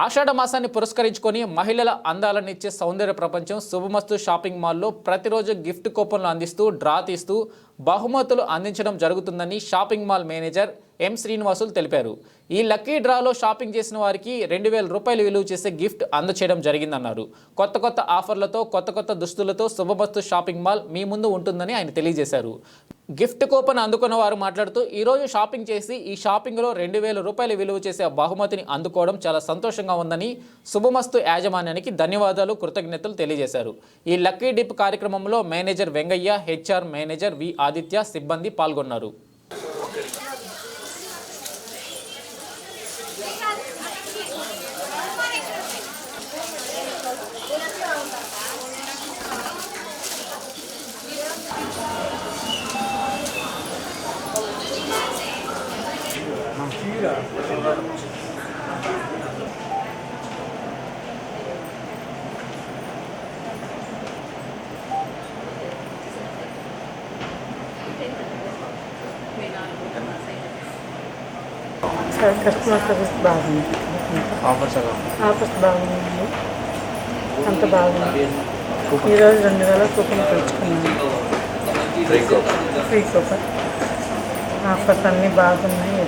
ఆషాఢ మాసాన్ని పురస్కరించుకొని మహిళల అందాలనిచ్చే సౌందర్య ప్రపంచం శుభమస్తు షాపింగ్ మాల్లో ప్రతిరోజు గిఫ్ట్ కూపన్లు అందిస్తూ డ్రా తీస్తూ బహుమతులు అందించడం జరుగుతుందని shopping mall manager M Srinivasulu తెలిపారు. ఈ లక్కీ డ్రాలో షాపింగ్ చేసిన వారికి రెండు వేల రూపాయలు విలువ చేసే గిఫ్ట్ అందచేయడం జరిగిందన్నారు. కొత్త కొత్త ఆఫర్లతో కొత్త కొత్త దుస్తులతో శుభమస్తు షాపింగ్ మాల్ మీ ముందు ఉంటుందని ఆయన తెలియజేశారు. గిఫ్ట్ కూపన్ అందుకున్న వారు మాట్లాడుతూ ఈరోజు షాపింగ్ చేసి ఈ షాపింగ్లో రెండు వేల రూపాయలు విలువ చేసే బహుమతిని అందుకోవడం చాలా సంతోషంగా ఉందని శుభమస్తు యాజమాన్యానికి ధన్యవాదాలు కృతజ్ఞతలు తెలియజేశారు. ఈ లక్కీ డిప్ కార్యక్రమంలో manager Vengaiah HR manager V Aditya సిబ్బంది పాల్గొన్నారు. కస్టమర్ సర్వీస్ బాగుంది ఆఫర్స్ బాగుంది అంత బాగుంది ఈరోజు రెండు వేల కూపన్ తెచ్చుకున్నాను. ఫ్రీ కూపన్ ఆఫర్స్ అన్నీ బాగున్నాయి.